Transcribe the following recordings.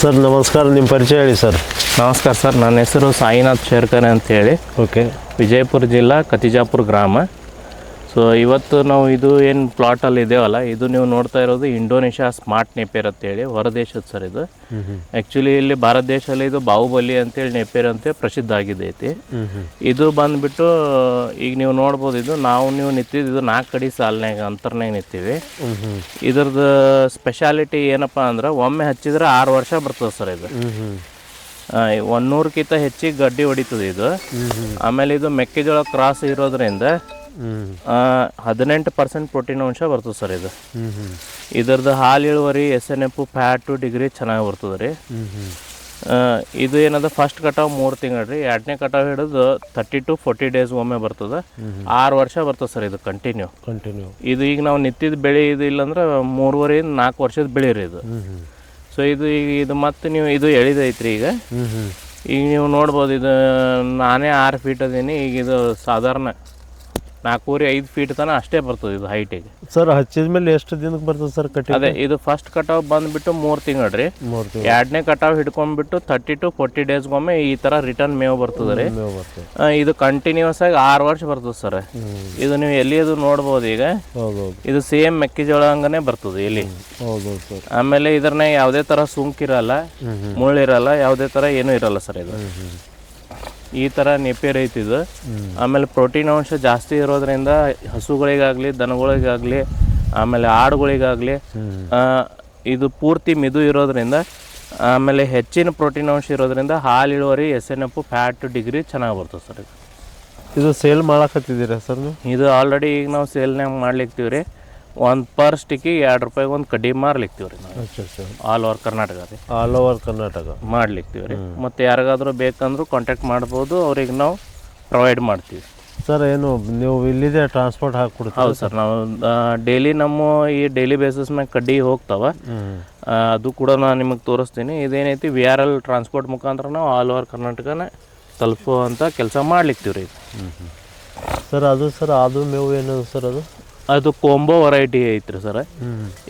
Sir ನಮಸ್ಕಾರ ನಿಮ್ಮ ಪರಿಚಯ ಹೇಳಿ ಸರ್. ನಮಸ್ಕಾರ ಸರ್ ನನ್ನ ಹೆಸರು ಸಾಯಿನಾಥ್ ಶೇರ್ಕರ್ ಅಂತೇಳಿ. ಓಕೆ. ವಿಜಯಪುರ ಜಿಲ್ಲಾ ಕತಿಜಾಪುರ ಗ್ರಾಮ. ಸೊ ಇವತ್ತು ನಾವು ಇದು ಏನು ಪ್ಲಾಟಲ್ಲಿ ಇದೇವಲ್ಲ ಇದು ನೀವು ನೋಡ್ತಾ ಇರೋದು ಇಂಡೋನೇಷ್ಯಾ ಸ್ಮಾರ್ಟ್ ನೆಪೇರ್ ಅಂತೇಳಿ ಹೊರದೇಶದ ಸರ್ ಇದು. ಆ್ಯಕ್ಚುಲಿ ಇಲ್ಲಿ ಭಾರತ ದೇಶದಲ್ಲಿ ಇದು ಬಾಹುಬಲಿ ಅಂತೇಳಿ ನೆಪೇರ್ ಅಂತ ಪ್ರಸಿದ್ಧ ಆಗಿದೆ ಐತಿ ಇದು ಬಂದ್ಬಿಟ್ಟು ಈಗ ನೀವು ನೋಡ್ಬೋದು ಇದು ನಾವು ನೀವು ನಿಂತಿದ್ದು ಇದು ನಾಲ್ಕು ಅಡಿ ಸಾಲಿನಾಗ ಅಂತರ್ನಾಗ ನಿಂತೀವಿ. ಇದ್ರದ್ದು ಸ್ಪೆಷಾಲಿಟಿ ಏನಪ್ಪ ಅಂದ್ರೆ ಒಮ್ಮೆ ಹಚ್ಚಿದ್ರೆ ಆರು ವರ್ಷ ಬರ್ತದೆ ಸರ್ ಇದು. ಒಂದು ನೂರಕ್ಕಿಂತ ಹೆಚ್ಚಿಗೆ ಗಡ್ಡಿ ಹೊಡಿತದೆ ಇದು. ಆಮೇಲೆ ಇದು ಮೆಕ್ಕೆಜೋಳ ಕ್ರಾಸ್ ಇರೋದ್ರಿಂದ ಹದಿನೆಂಟು ಪರ್ಸೆಂಟ್ ಪ್ರೋಟೀನ್ ಅಂಶ ಬರ್ತದೆ ಸರ್ ಇದು. ಇದರದ್ದು ಹಾಲು ಇಳುವರಿ S N F fat degree ಚೆನ್ನಾಗಿ ಬರ್ತದೆ ರೀ. ಇದು ಏನದ ಫಸ್ಟ್ ಕಟಾವ್ ಮೂರು ತಿಂಗಳು ರೀ. ಎರಡನೇ ಕಟಾವ್ ಹಿಡಿದು ತರ್ಟಿ ಟು ಫೋರ್ಟಿ ಡೇಸ್ ಒಮ್ಮೆ ಬರ್ತದೆ. ಆರು ವರ್ಷ ಬರ್ತದೆ ಸರ್ ಇದು ಕಂಟಿನ್ಯೂ ಕಂಟಿನ್ಯೂ ಇದು ಈಗ ನಾವು ನಿತ್ಯದ ಬೆಳೆ ಇದು ಇಲ್ಲಾಂದ್ರೆ ಮೂರುವರೆ ನಾಲ್ಕು ವರ್ಷದ ಬೆಳೆ ರೀ ಇದು. ಸೊ ಇದು ಈಗ ಇದು ಮತ್ತೆ ನೀವು ಇದು ಎಳಿದೈತ್ರಿ ಈಗ. ಈಗ ನೀವು ನೋಡ್ಬೋದು ಇದು ನಾನೇ ಆರು ಫೀಟ್ ಅದೀನಿ ಈಗ ಇದು ಸಾಧಾರಣ ನಾಲ್ಕೂವರೆ ಐದು ಫೀಟ್ ತನಕ ಅಷ್ಟೇ ಬರ್ತದೆ ಇದು ಹೈಟಿಗೆ ಸರ್ ಹಚ್ಚಿದ ಮೇಲೆ ಎಷ್ಟು ದಿನಕ್ಕೆ ಬರ್ತದೆ ಸರ್ ಕಟ್ಟಿಂಗ್ ಅದೇ ಇದು ಫಸ್ಟ್ ಕಟಾವ್ ಬಂದ್ಬಿಟ್ಟು ಮೂರು ತಿಂಗಳು ರೀ. ಮೂರು ತಿಂಗಳು. ಎರಡನೇ ಕಟಾವ್ ಹಿಡ್ಕೊಂಡ್ಬಿಟ್ಟು ತರ್ಟಿ ಟು ಫೋರ್ಟಿ ಡೇಸ್ಗೊಮ್ಮೆ ಈ ಥರ ರಿಟರ್ನ್ ಮೇವು ಬರ್ತದೆ ರೀ. ಇದು ಕಂಟಿನ್ಯೂಸ್ ಆಗಿ ಆರು ವರ್ಷ ಬರ್ತದೆ ಸರ್ ಇದು ನೀವು ಎಲ್ಲಿ ಅದು ನೋಡ್ಬೋದು ಈಗ. ಇದು ಸೇಮ್ ಮೆಕ್ಕೆಜೋಳ ಹಂಗನೆ ಬರ್ತದೆ ಇಲ್ಲಿ. ಆಮೇಲೆ ಇದ್ರನ್ನ ಯಾವುದೇ ಥರ ಸುಂಕಿರಲ್ಲ ಮುಳ್ಳಿರಲ್ಲ ಯಾವುದೇ ಥರ ಏನೂ ಇರಲ್ಲ ಸರ್ ಇದು. ಈ ಥರ ನೆಪೇರ್ ಐತಿ ಇದು. ಆಮೇಲೆ ಪ್ರೋಟೀನ್ ಅಂಶ ಜಾಸ್ತಿ ಇರೋದ್ರಿಂದ ಹಸುಗಳಿಗಾಗಲಿ ದನಗಳಿಗಾಗಲಿ ಆಮೇಲೆ ಆಡುಗಳಿಗಾಗಲಿ ಇದು ಪೂರ್ತಿ ಮಿದು ಇರೋದ್ರಿಂದ ಆಮೇಲೆ ಹೆಚ್ಚಿನ ಪ್ರೋಟೀನ್ ಅಂಶ ಇರೋದ್ರಿಂದ ಹಾಲು ಇಳುವರಿ S N F fat degree ಚೆನ್ನಾಗಿ ಬರ್ತದೆ ಸರ್ ಇದು. ಇದು ಸೇಲ್ ಮಾಡಕತ್ತಿದ್ದೀರಾ ಸರ್ ನೀವು? ಇದು ಆಲ್ರೆಡಿ ಈಗ ನಾವು ಸೇಲ್ನಾಗ ಮಾಡ್ಲಿಕ್ತೀವಿ ರೀ ಒಂದು ಪರ್ ಸ್ಟಿಕ್ಕಿಗೆ ಎರಡು ರೂಪಾಯಿಗೆ ಒಂದು ಕಡ್ಡಿ ಮಾರ್ಲಿಕ್ತೀವಿ ರೀ ನಾವು. ಅಚ್ಚಾ ಅಚ್ಚಾ. ಆಲ್ ಓವರ್ ಕರ್ನಾಟಕ ರೀ. ಆಲ್ ಓವರ್ ಕರ್ನಾಟಕ ಮಾಡ್ಲಿಕ್ತೀವಿ ರೀ. ಮತ್ತು ಯಾರಿಗಾದ್ರೂ ಬೇಕಂದ್ರೂ ಕಾಂಟ್ಯಾಕ್ಟ್ ಮಾಡ್ಬೋದು ಅವ್ರಿಗೆ ನಾವು ಪ್ರೊವೈಡ್ ಮಾಡ್ತೀವಿ. ಸರ್ ಏನು ನೀವು ಇಲ್ಲಿದೆ ಟ್ರಾನ್ಸ್ಪೋರ್ಟ್ ಹಾಕ್ಕೊಡ್ತೀವಿ ಹೌದು ಸರ್ ನಾವು ಡೈಲಿ ನಮ್ಮ ಈ ಡೈಲಿ ಬೇಸಿಸ್ ಮ್ಯಾಗ ಕಡ್ಡಿ ಹೋಗ್ತಾವೆ. ಆ, ಅದು ಕೂಡ ನಾನು ನಿಮಗೆ ತೋರಿಸ್ತೀನಿ. ಇದೇನೈತಿ ವಿ ಆರ್ ಎಲ್ ಟ್ರಾನ್ಸ್ಪೋರ್ಟ್ ಮುಖಾಂತರ ನಾವು ಆಲ್ ಓವರ್ ಕರ್ನಾಟಕನೇ ತಲುಪುವಂಥ ಕೆಲಸ ಮಾಡ್ಲಿಕ್ತೀವಿ ರೀ. ಸರ್ ಅದು ಸರ್ ಅದು ಮೇವು ಏನದು ಸರ್ ಅದು? ಅದು ಕೋಂಬೋ ವೆರೈಟಿ ಐತ್ರಿ ಸರ್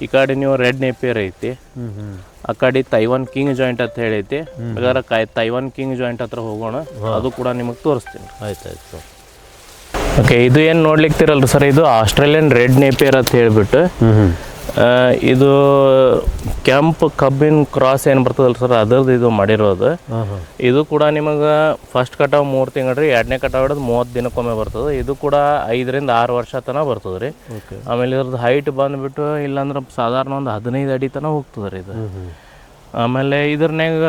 ಈ ಕಡೆ ನೀವು ರೆಡ್ ನೇಪಿಯರ್ ಐತಿ. ಆ ಕಡೆ ತೈವಾನ್ ಕಿಂಗ್ ಜಾಯಿಂಟ್ ಅಂತ ಹೇಳೈತಿ. ಹಾಗಾದ್ರೆ ಕಾಯ್ ತೈವಾನ್ ಕಿಂಗ್ ಜಾಯಿಂಟ್ ಹತ್ರ ಹೋಗೋಣ. ಅದು ಕೂಡ ನಿಮಗೆ ತೋರಿಸ್ತೀನಿ. ಆಯ್ತು ಆಯ್ತು ಓಕೆ ಇದು ಏನು ನೋಡ್ಲಿಕ್ತಿರಲ್ರಿ ಸರ್ ಇದು ಆಸ್ಟ್ರೇಲಿಯನ್ ರೆಡ್ ನೇಪಿಯರ್ ಅಂತ ಹೇಳ್ಬಿಟ್ಟು. ಇದು ಕೆಂಪು ಕಬ್ಬಿನ ಕ್ರಾಸ್ ಏನು ಬರ್ತದಲ್ಲ ಸರ್? ಅದರದ್ದು ಇದು ಮಾಡಿರೋದು. ಇದು ಕೂಡ ನಿಮಗೆ ಫಸ್ಟ್ ಕಟಾವ್ ಮೂರು ತಿಂಗಳು ರೀ ಎರಡನೇ ಕಟಾವ್ ಹಿಡಿದು ಮೂವತ್ತು ದಿನಕ್ಕೊಮ್ಮೆ ಬರ್ತದೆ. ಇದು ಕೂಡ ಐದರಿಂದ ಆರು ವರ್ಷ ತನಕ ಬರ್ತದೆ ರೀ ಆಮೇಲೆ ಇದ್ರದ್ದು ಹೈಟ್ ಬಂದುಬಿಟ್ಟು ಇಲ್ಲಾಂದ್ರೆ ಸಾಧಾರಣ ಒಂದು ಹದಿನೈದು ಅಡಿ ತನಕ ಹೋಗ್ತದೆ ರೀ ಇದು ಆಮೇಲೆ ಇದ್ರನ್ಯಾಗ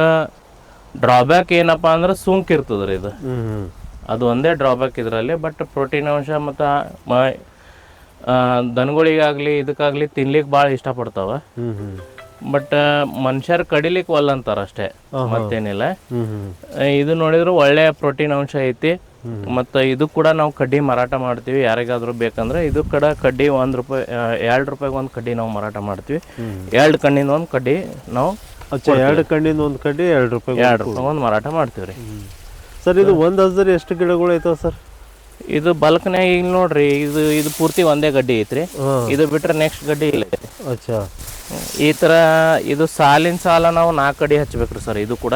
ಡ್ರಾಬ್ಯಾಕ್ ಏನಪ್ಪ ಅಂದ್ರೆ ಸುಂಕ್ ಇರ್ತದೆ ರೀ ಇದು ಅದು ಒಂದೇ ಡ್ರಾಬ್ಯಾಕ್ ಇದರಲ್ಲಿ ಬಟ್ ಪ್ರೋಟೀನ್ ಅಂಶ ಮತ್ತು ದನಗಳಿಗಾಗಲಿ ಇದಕ್ಕಾಗಲಿ ತಿನ್ಲಿಕ್ಕೆ ಭಾಳ ಇಷ್ಟಪಡ್ತಾವ. ಬಟ್ ಮನುಷ್ಯರ್ ಕಡಿಲಿಕ್ಕೆ ಒಲ್ಲ ಅಂತಾರ ಅಷ್ಟೇ. ಮತ್ತೇನಿಲ್ಲ. ಇದು ನೋಡಿದ್ರು ಒಳ್ಳೆಯ ಪ್ರೋಟೀನ್ ಅಂಶ ಐತಿ. ಮತ್ತು ಇದು ಕೂಡ ನಾವು ಕಡ್ಡಿ ಮಾರಾಟ ಮಾಡ್ತೀವಿ. ಯಾರಿಗಾದ್ರೂ ಬೇಕಂದ್ರೆ ಇದು ಕಡ ಕಡ್ಡಿ ಒಂದು ರೂಪಾಯಿ ಎರಡ್ ರೂಪಾಯಿಗೆ ಒಂದು ಕಡ್ಡಿ ನಾವು ಮಾರಾಟ ಮಾಡ್ತೀವಿ. ಎರಡು ಕಣ್ಣಿಂದ ಒಂದು ಕಡ್ಡಿ ನಾವು ಎರಡು ಕಣ್ಣಿಂದ ಒಂದು ಕಡ್ಡಿ ಎರಡು ರೂಪಾಯಿ ಎರಡು ರೂಪಾಯಿ ಒಂದು ಮಾರಾಟ ಮಾಡ್ತೀವಿ ರೀ ಸರ್ ಇದು ಒಂದು ಹಸ್ದಲ್ಲಿ ಎಷ್ಟು ಗಿಡಗಳು ಐತವ ಸರ್? ಇದು ಬಲ್ಕ್ನ್ಯಾಗ ಈಗ ನೋಡ್ರಿ ಇದು ಇದು ಪೂರ್ತಿ ಒಂದೇ ಗಡ್ಡಿ ಐತ್ರಿ. ಇದು ಬಿಟ್ರೆ ನೆಕ್ಸ್ಟ್ ಗಡ್ಡಿ ಇಲ್ಲ ಐತಿ. ಅಚ್ಚಾ. ಈ ತರ ಇದು ಸಾಲಿನ ಸಾಲ ನಾವು ನಾಲ್ಕು ಅಡಿ ಹಚ್ಬೇಕ್ರಿ ಸರ್ ಇದು ಕೂಡ.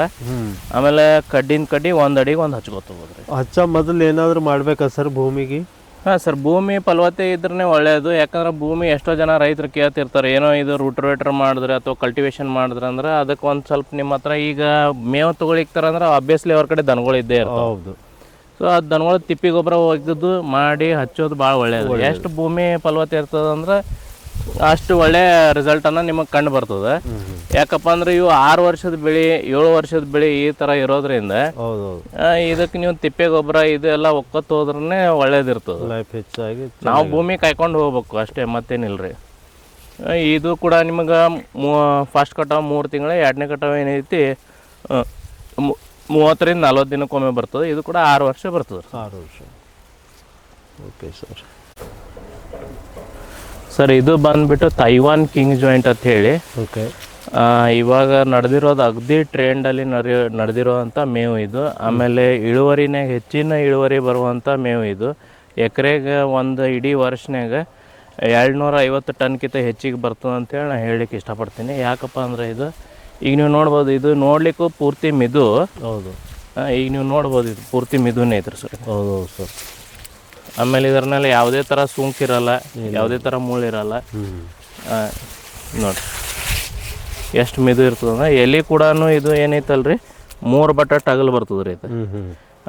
ಆಮೇಲೆ ಕಡ್ಡಿನ ಕಡ್ಡಿ ಒಂದ್ ಅಡಿಗೆ ಒಂದ್ ಹಚ್ಕೋತಬೋದ್ರಿ ಹಚ್ಚ ಮೊದಲು ಏನಾದ್ರು ಮಾಡ್ಬೇಕಾ ಸರ್ ಭೂಮಿಗೆ? ಹಾ ಸರ್ ಭೂಮಿ ಫಲವತ್ತೆ ಇದ್ರೆ ಒಳ್ಳೆಯದು ಯಾಕಂದ್ರೆ ಭೂಮಿ ಎಷ್ಟೋ ಜನ ರೈತರು ಕೇಳ್ತಿರ್ತಾರೆ ಏನೋ ಇದು ರೂಟ್ರೇಟರ್ ಮಾಡಿದ್ರೆ ಅಥವಾ ಕಲ್ಟಿವೇಶನ್ ಮಾಡಿದ್ರೆ ಅಂದ್ರೆ ಅದಕ್ಕೆ ಒಂದು ಸ್ವಲ್ಪ ನಿಮ್ಮ ಹತ್ರ ಈಗ ಮೇವು ತಗೊಳಿಕ್ತಾರ ಅಂದ್ರೆ ಅಬ್ವಿಯಸ್ಲಿ ಅವ್ರ ಕಡೆ ದನಗಳು ಇದ್ದೇ ಇರ್ತಾವೆ. ಹೌದು. ಸೊ ಆ ದನಗಳು ತಿಪ್ಪಿ ಗೊಬ್ಬರ ಒಗೆದು ಮಾಡಿ ಹಚ್ಚೋದು ಭಾಳ ಒಳ್ಳೆಯದು ಎಷ್ಟು ಭೂಮಿ ಫಲವತ್ತ ಇರ್ತದೆ ಅಂದ್ರೆ ಅಷ್ಟು ಒಳ್ಳೆ ರಿಸಲ್ಟನ್ನು ನಿಮಗೆ ಕಂಡು ಬರ್ತದೆ. ಯಾಕಪ್ಪ ಅಂದ್ರೆ ಇವು ಆರು ವರ್ಷದ ಬೆಳೆ ಏಳು ವರ್ಷದ ಬೆಳೆ ಈ ಥರ ಇರೋದ್ರಿಂದ ಹೌದು ಹೌದು ಇದಕ್ಕೆ ನೀವು ತಿಪ್ಪೆ ಗೊಬ್ಬರ ಇದೆಲ್ಲ ಒಕ್ಕತ್ತು ಹೋದ್ರೆ ಒಳ್ಳೇದಿರ್ತದೆ. ಲೈಫ್ ಹೆಚ್ಚಾಗಿ ನಾವು ಭೂಮಿ ಕಾಯ್ಕೊಂಡು ಹೋಗ್ಬೇಕು ಅಷ್ಟೇ ಮತ್ತೇನಿಲ್ರಿ. ಇದು ಕೂಡ ನಿಮಗೆ ಮೂ ಫಸ್ಟ್ ಕಟಾವ್ ಮೂರು ತಿಂಗಳ ಎರಡನೇ ಕಟಾವ್ ಏನೈತಿ ಮೂವತ್ತರಿಂದ ನಲ್ವತ್ತು ದಿನಕ್ಕೊಮ್ಮೆ ಬರ್ತದೆ. ಇದು ಕೂಡ ಆರು ವರ್ಷ ಬರ್ತದೆ. ಆರು ವರ್ಷ. ಓಕೆ ಸರ್ ಸರ್ ಇದು ಬಂದ್ಬಿಟ್ಟು ತೈವಾನ್ ಕಿಂಗ್ ಜಾಯಿಂಟ್ ಅಂತ ಹೇಳಿ. ಓಕೆ ಇವಾಗ ನಡೆದಿರೋದು ಅಗದಿ ಟ್ರೆಂಡಲ್ಲಿ ನಡೆ ನಡೆದಿರೋವಂಥ ಮೇವು ಇದು. ಆಮೇಲೆ ಇಳುವರಿನಾಗ ಹೆಚ್ಚಿನ ಇಳುವರಿ ಬರುವಂಥ ಮೇವು ಇದು. ಎಕರೆಗೆ ಒಂದು ಇಡೀ ವರ್ಷನಾಗ ಎರಡುನೂರ ಐವತ್ತು ಟನ್ಕಿಂತ ಹೆಚ್ಚಿಗೆ ಬರ್ತದೆ ಅಂತೇಳಿ ನಾನು ಹೇಳಲಿಕ್ಕೆ ಇಷ್ಟಪಡ್ತೀನಿ. ಯಾಕಪ್ಪ ಅಂದರೆ ಇದು ಈಗ ನೀವು ನೋಡ್ಬೋದು ಇದು ನೋಡ್ಲಿಕ್ಕೂ ಪೂರ್ತಿ ಮಿದು. ಹೌದು. ಈಗ ನೀವು ನೋಡ್ಬೋದು ಇದು ಪೂರ್ತಿ ಮಿದುನೇ ಇದ್ರ ಸರ್. ಹೌದು ಹೌದು ಸರ್. ಆಮೇಲೆ ಇದರಲ್ಲಿ ಯಾವುದೇ ಥರ ಸೋಂಕಿರಲ್ಲ ಯಾವುದೇ ಥರ ಮುಳ್ಳಿರಲ್ಲ ನೋಡಿ ಎಷ್ಟು ಮಿದು ಇರ್ತದೆ ಎಲೆ ಕೂಡ ಇದು ಏನೈತಲ್ರಿ? ಮೂರು ಬಟ್ಟ ಟಗಲ್ ಬರ್ತದೆ ರೀ ಇದು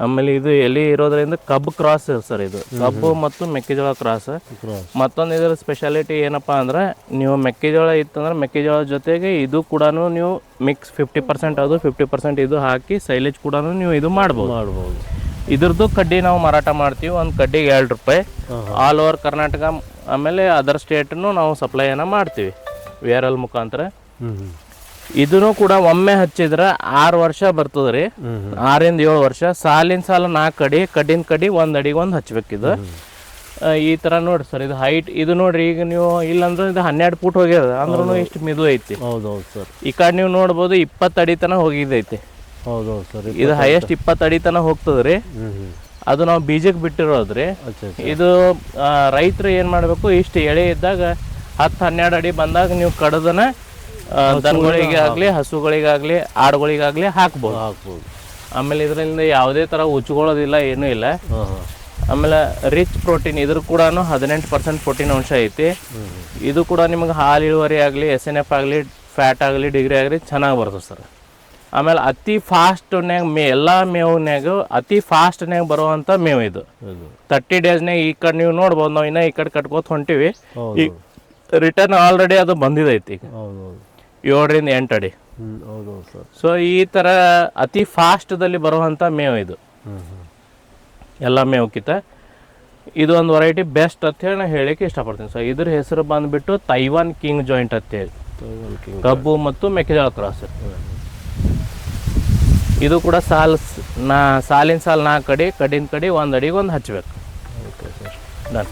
ಆಮೇಲೆ ಇದು ಎಲೆ ಇರೋದ್ರಿಂದ ಕಬ್ಬು ಕ್ರಾಸ್ ಸರ್ ಇದು. ಕಬ್ಬು ಮತ್ತು ಮೆಕ್ಕೆಜೋಳ ಕ್ರಾಸ್ ಮತ್ತೊಂದು ಇದರ ಸ್ಪೆಷಾಲಿಟಿ ಏನಪ್ಪ ಅಂದ್ರೆ ನೀವು ಮೆಕ್ಕೆಜೋಳ ಇತ್ತಂದ್ರೆ ಮೆಕ್ಕೆಜೋಳ ಜೊತೆಗೆ ಇದು ಕೂಡ ನೀವು ಮಿಕ್ಸ್ ಫಿಫ್ಟಿ ಪರ್ಸೆಂಟ್ ಅದು ಫಿಫ್ಟಿ ಪರ್ಸೆಂಟ್ ಇದು ಹಾಕಿ ಸೈಲೇಜ್ ಕೂಡ ನೀವು ಇದು ಮಾಡ್ಬೋದು. ಮಾಡ್ಬೋದು. ಇದ್ರದ್ದು ಕಡ್ಡಿ ನಾವು ಮಾರಾಟ ಮಾಡ್ತೀವಿ ಒಂದು ಕಡ್ಡಿಗೆ ಎರಡು ರೂಪಾಯಿ. ಆಲ್ ಓವರ್ ಕರ್ನಾಟಕ ಆಮೇಲೆ ಅದರ್ ಸ್ಟೇಟ್ನು ನಾವು ಸಪ್ಲೈಯನ್ನು ಮಾಡ್ತೀವಿ. ವೇರಲ್ ಮುಖಾಂತರ. ಇದನ್ನು ಕೂಡ ಒಮ್ಮೆ ಹಚ್ಚಿದ್ರೆ ಆರು ವರ್ಷ ಬರ್ತದ ರೀ. ಆರಿಂದ ಏಳು ವರ್ಷ. ಸಾಲಿನ ಸಾಲ ನಾಲ್ಕು ಕಡಿ ಕಡಿನ ಕಡಿ ಒಂದು ಅಡಿಗೆ ಒಂದು ಹಚ್ಬೇಕಿದು. ಆ, ಈ ಥರ ನೋಡ್ರಿ ಸರ್ ಇದು ಹೈಟ್ ಇದು ನೋಡ್ರಿ ಈಗ ನೀವು ಇಲ್ಲಾಂದ್ರೆ ಇದು ಹನ್ನೆರಡು ಫೂಟ್ ಹೋಗ್ಯದ ಅಂದ್ರೂ ಇಷ್ಟು ಮಿದು ಐತಿ. ಹೌದು ಹೌದು ಸರ್. ಈ ಕಡೆ ನೀವು ನೋಡ್ಬೋದು ಇಪ್ಪತ್ತು ಅಡಿ ತನಕ ಹೋಗಿದೈತಿ. ಹೌದು ಹೌದು ಸರ್ ಇದು ಹೈಯೆಸ್ಟ್ ಇಪ್ಪತ್ತು ಅಡಿ ತನಕ ಹೋಗ್ತದೆ ರೀ. ಹ್ಞೂ ಹ್ಞೂ ಅದು ನಾವು ಬೀಜಕ್ಕೆ ಬಿಟ್ಟಿರೋದ್ರಿ ಇದು ರೈತರು ಏನು ಮಾಡಬೇಕು ಇಷ್ಟು ಎಳೆ ಇದ್ದಾಗ ಹತ್ತು ಹನ್ನೆರಡು ಅಡಿ ಬಂದಾಗ ನೀವು ಕಡದನ ಆ, ದನಗಳಿಗೆ ಆಗಲಿ ಹಸುಗಳಿಗಾಗಲಿ ಆಡುಗಳಿಗಾಗಲಿ ಹಾಕ್ಬೋದು. ಹಾಕ್ಬೋದು. ಆಮೇಲೆ ಇದರಿಂದ ಯಾವುದೇ ಥರ ಉಚ್ಕೊಳ್ಳೋದಿಲ್ಲ ಏನೂ ಇಲ್ಲ. ಆಮೇಲೆ ರಿಚ್ ಪ್ರೋಟೀನ್ ಇದ್ರ ಕೂಡ ಹದಿನೆಂಟು ಪರ್ಸೆಂಟ್ ಪ್ರೋಟೀನ್ ಅಂಶ ಐತಿ. ಇದು ಕೂಡ ನಿಮ್ಗೆ ಹಾಲು ಇಳುವರಿ ಆಗಲಿ ಎಸ್ ಎನ್ ಎಫ್ ಆಗಲಿ ಫ್ಯಾಟ್ ಆಗಲಿ ಡಿಗ್ರಿ ಆಗಲಿ ಚೆನ್ನಾಗಿ ಬರ್ತದೆ ಸರ್. ಆಮೇಲೆ ಅತಿ ಫಾಸ್ಟ್ನ್ಯಾಗ ಮೇ ಎಲ್ಲ ಮೇವ್ನ್ಯಾಗ ಅತಿ ಫಾಸ್ಟ್ನ್ಯಾಗ ಬರುವಂಥ ಮೇವು ಇದು. ತರ್ಟಿ ಡೇಸ್ನಾಗ ಈ ಕಡೆ ನೀವು ನೋಡ್ಬೋದು ನಾವು ಇನ್ನೂ ಈ ಕಡೆ ಕಟ್ಕೋತ ಹೊಂಟಿವಿ. ರಿಟರ್ನ್ ಆಲ್ರೆಡಿ ಅದು ಬಂದಿದೈತಿ ಈಗ. ಏಳರಿಂದ ಎಂಟು ಅಡಿ. ಹೌದು ಸರ್. ಸೊ ಈ ಥರ ಅತಿ ಫಾಸ್ಟ್ದಲ್ಲಿ ಬರುವಂಥ ಮೇವು ಇದು. ಎಲ್ಲ ಮೇವುಕ್ಕಿಂತ ಇದು ಒಂದು ವೆರೈಟಿ ಬೆಸ್ಟ್ ಅಂತ ಹೇಳಿ ನಾನು ಹೇಳಕ್ಕೆ ಇಷ್ಟಪಡ್ತೀನಿ. ಸೊ ಇದ್ರ ಹೆಸರು ಬಂದುಬಿಟ್ಟು ತೈವಾನ್ ಕಿಂಗ್ ಜಾಯಿಂಟ್ ಅಂತ ಹೇಳಿ. ಕಬ್ಬು ಮತ್ತು ಮೆಕ್ಕೆಜೋಳ ಕ್ರಾಸ್ ಇದು ಕೂಡ ಸಾಲ್ ನಾ ಸಾಲಿನ ಸಾಲ್ ನಾಲ್ಕು ಕಡಿ ಕಡಿನ ಕಡಿ ಒಂದು ಅಡಿಗೆ ಒಂದು ಸರ್ ಡನ್